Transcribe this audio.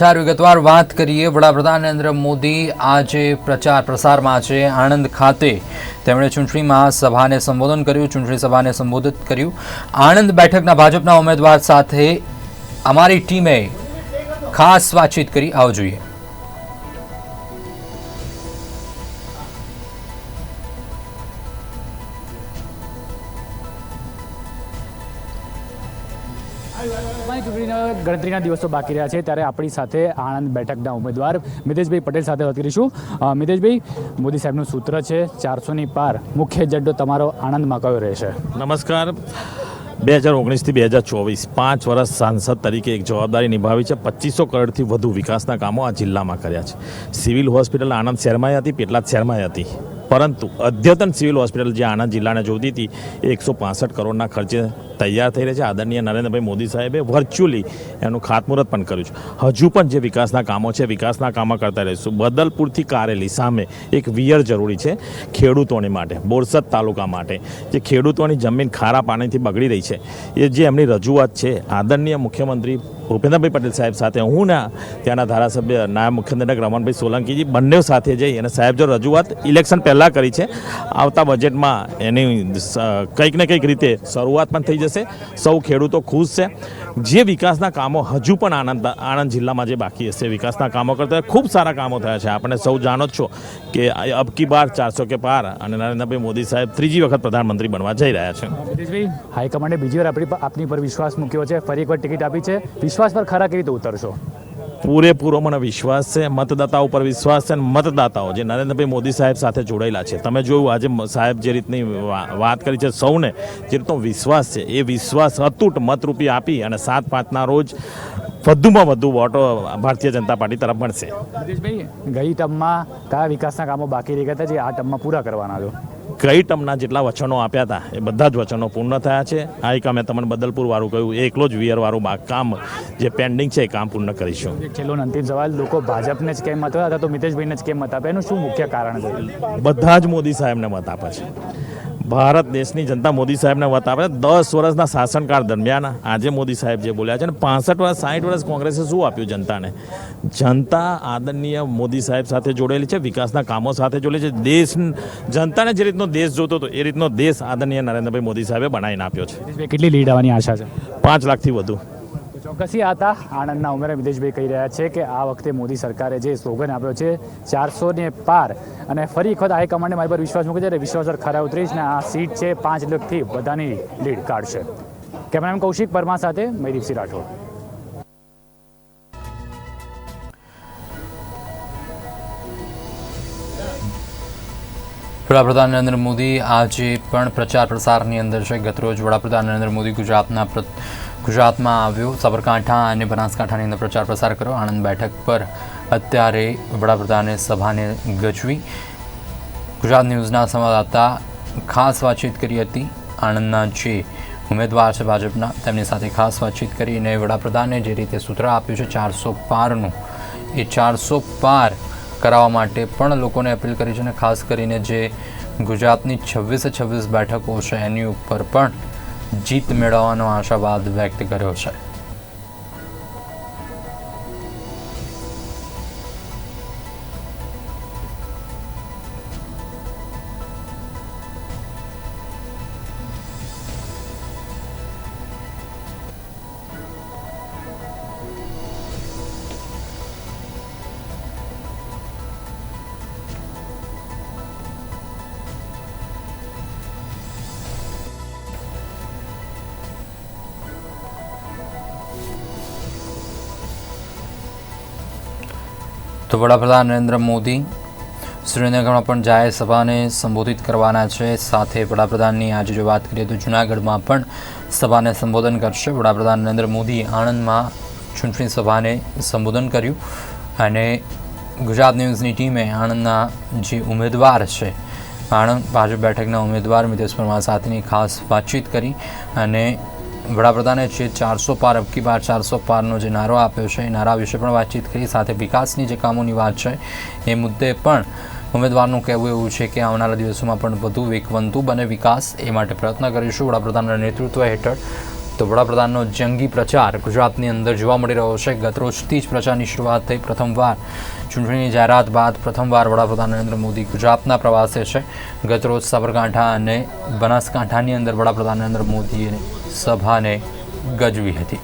વિગતવાર વાત કરીએ. વડાપ્રધાન નરેન્દ્ર મોદી આજે પ્રચાર પ્રસારમાં છે આણંદ ખાતે. તેમણે ચૂંટણી મહાસભાને સંબોધન કર્યું, ચૂંટણી સભાને સંબોધિત કર્યું. આણંદ બેઠકના ભાજપના ઉમેદવાર સાથે અમારી ટીમે ખાસ વાતચીત કરી. આવો જોઈએ. લોકસભાની ચૂંટણીના ગણતરીના દિવસો બાકી રહ્યા છે, ત્યારે આપણી સાથે આણંદ બેઠકના ઉમેદવાર મિતેશભાઈ પટેલ સાથે વાત કરીશું. મિતેશભાઈ, મોદી સાહેબનું સૂત્ર છે, ચારસોની પાર. મુખ્ય એજન્ડો તમારો આણંદમાં કયો રહેશે? નમસ્કાર. બે હજાર ઓગણીસથી બે હજાર ચોવીસ, પાંચ વર્ષ સાંસદ તરીકે એક જવાબદારી નિભાવી છે. પચીસો કરોડથી વધુ વિકાસના કામો આ જિલ્લામાં કર્યા છે. સિવિલ હોસ્પિટલ આણંદ શહેરમાં હતી, પેટલાદ શહેરમાં હતી. પરંતુ અદ્યતન સિવિલ હોસ્પિટલ જે આણંદ જિલ્લાને જોતી હતી એકસો પાસઠ કરોડના ખર્ચે તૈયાર થઈ રહી છે. આદરણીય નરેન્દ્રભાઈ મોદી સાહેબે વર્ચ્યુઅલી એનું ખાતમુહૂર્ત પણ કર્યું છે. હજુ પણ જે વિકાસના કામો છે, વિકાસના કામો કરતા રહીશું. બદલપુરથી કારેલી સામે એક વિયર જરૂરી છે ખેડૂતોની માટે, બોરસદ તાલુકા માટે. જે ખેડૂતોની જમીન ખારા પાણીથી બગડી રહી છે. એ જે એમની રજૂઆત છે, આદરણીય મુખ્યમંત્રી ભૂપેન્દ્રભાઈ પટેલ સાહેબ સાથે, હું ના ત્યાંના ધારાસભ્ય નાયબ મુખ્યમંત્રી રમણભાઈ સોલંકીજી બંને સાથે જઈ અને સાહેબ જો રજૂઆત ઇલેક્શન પહેલાં કરી છે, આવતા બજેટમાં એની કંઈક ને કંઈક રીતે શરૂઆત પણ થઈ જશે. સૌ ખેડૂતો ખુશ છે. જે વિકાસના કામો હજુ પણ આણંદ આણંદ જિલ્લામાં જે બાકી હશે, વિકાસના કામો કરતા ખૂબ સારા કામો થયા છે. આપણે સૌ જાણો જ છો કે અબ કી બાર ચારસો કે પાર અને નરેન્દ્રભાઈ મોદી સાહેબ ત્રીજી વખત પ્રધાનમંત્રી બનવા જઈ રહ્યા છે. હાઈકમાન્ડે બીજી વાર આપણી આપની પર વિશ્વાસ મૂક્યો છે. ફરી એકવાર ટિકિટ આપી છે. વિશ્વાસ પર ખરા કેવી રીતે ઉતરશો? પૂરેપૂરો મને વિશ્વાસ છે, મતદાતાઓ ઉપર વિશ્વાસ છે અને મતદાતાઓ જે નરેન્દ્રભાઈ મોદી સાહેબ સાથે જોડાયેલા છે. તમે જોયું આજે સાહેબ જે રીતની વાત કરી છે સૌને, જે રીતનો વિશ્વાસ છે, એ વિશ્વાસ અતૂટ મતરૂપી આપી અને સાત પાંચના રોજ વધુમાં વધુ વોટો ભારતીય જનતા પાર્ટી તરફ મળશે. ગઈ ટર્મમાં કયા વિકાસના કામો બાકી રહી ગયા હતા જે આ ટર્મમાં પૂરા કરવાના છો? કઈ ટર્મના જેટલા વચનો આપ્યા હતા એ બધા જ વચનો પૂર્ણ થયા છે. આ એક અમે તમને બદલપુર વાળું કહ્યું એ એકલો જ વિયરવાળું કામ જે પેન્ડિંગ છે એ કામ પૂર્ણ કરીશું. છેલ્લો અંતિમ સવાલ લોકો ભાજપને જ કેમ મત હતા તો મિતેશભાઈને જ કેમ મત આપે? એનું શું મુખ્ય કારણ છે? બધા જ મોદી સાહેબને મત આપે છે. ભારત દેશની જનતા મોદી સાહેબને વાત આપે દસ વર્ષના શાસનકાળ દરમિયાન આજે મોદી સાહેબ જે બોલ્યા છે ને પાસઠ વર્ષ સાઠ વર્ષ કોંગ્રેસે શું આપ્યું જનતાને? જનતા આદરણીય મોદી સાહેબ સાથે જોડેલી છે વિકાસના કામો સાથે જોડેલી છે. દેશ જનતાને જે રીતનો દેશ જોતો હતો એ રીતનો દેશ આદરણીય નરેન્દ્રભાઈ મોદી સાહેબે બનાવીને આપ્યો છે. કેટલી લીડ આવવાની આશા છે? પાંચ લાખથી વધુ. ચોક્કસી હતા. આણંદના ઉમેરા વિદેશભાઈ કહી રહ્યા છે કે આ વખતે મોદી સરકારે જે સ્લોગન આપ્યો છે ચારસો ને પાર, અને ફરી એક વખત હાઈકમાન્ડે મારી પર વિશ્વાસ મૂકી છે વિશ્વાસ ખરા ઉતરીશ ને આ સીટ છે પાંચ લાખથી બધાની લીડ કાઢશે કેમેરામેન કૌશિક પરમા સાથે મયદીપસિંહ રાઠોડ. વડાપ્રધાન નરેન્દ્ર મોદી આજે પણ પ્રચાર પ્રસારની અંદર છે. ગતરોજ વડાપ્રધાન નરેન્દ્ર મોદી ગુજરાતના ગુજરાતમાં આવ્યો. સાબરકાંઠા અને બનાસકાંઠાની અંદર પ્રચાર પ્રસાર કર્યો. આણંદ બેઠક પર અત્યારે વડાપ્રધાને સભાને ગજવી. ગુજરાત ન્યૂઝના સંવાદદાતા ખાસ વાતચીત કરી હતી. આણંદના જે ઉમેદવાર છે ભાજપના, તેમની સાથે ખાસ વાતચીત કરીને વડાપ્રધાને જે રીતે સૂત્ર આપ્યું છે, ચારસો પારનું. એ ચારસો પાર કરાવવા માટે પણ લોકોને અપીલ કરી છે અને ખાસ કરીને જે ગુજરાતની છવ્વીસે છવ્વીસ બેઠકો છે, એની ઉપર પણ જીત મેળવવાનો આશાવાદ વ્યક્ત કર્યો છે. તો વડાપ્રધાન નરેન્દ્ર મોદી શ્રીનગરમાં પણ જાહેર સભાને સંબોધિત કરવાના છે. સાથે વડાપ્રધાનની આજે જો વાત કરીએ તો જૂનાગઢમાં પણ સભાને સંબોધન કરશે. વડાપ્રધાન નરેન્દ્ર મોદી આણંદમાં ચૂંટણી સભાને સંબોધન કર્યું અને ગુજરાત ન્યૂઝની ટીમે આણંદના જે ઉમેદવાર છે, આણંદ ભાજપ બેઠકના ઉમેદવાર મિતેશ પરમાર સાથેની ખાસ વાતચીત કરી અને વડાપ્રધાને જે ચારસો પાર અબકી બાર ચારસો પારનો જે નારો આપ્યો છે, એ નારા વિશે પણ વાતચીત કરી. સાથે વિકાસની જે કામોની વાત છે, એ મુદ્દે પણ ઉમેદવારનું કહેવું એવું છે કે આવનારા દિવસોમાં પણ વધુ વેગવંતુ બને વિકાસ, એ માટે પ્રયત્ન કરીશું. વડાપ્રધાનના નેતૃત્વ હેઠળ તો વડાપ્રધાનનો જંગી પ્રચાર ગુજરાતની અંદર જોવા મળી રહ્યો છે. ગતરોજથી જ પ્રચારની શરૂઆત થઈ. પ્રથમવાર ચૂંટણીની જાહેરાત બાદ પ્રથમવાર વડાપ્રધાન નરેન્દ્ર મોદી ગુજરાતના પ્રવાસે છે. ગતરોજ સાબરકાંઠા અને બનાસકાંઠાની અંદર વડાપ્રધાન નરેન્દ્ર મોદીએ સભાને ગજવી હતી.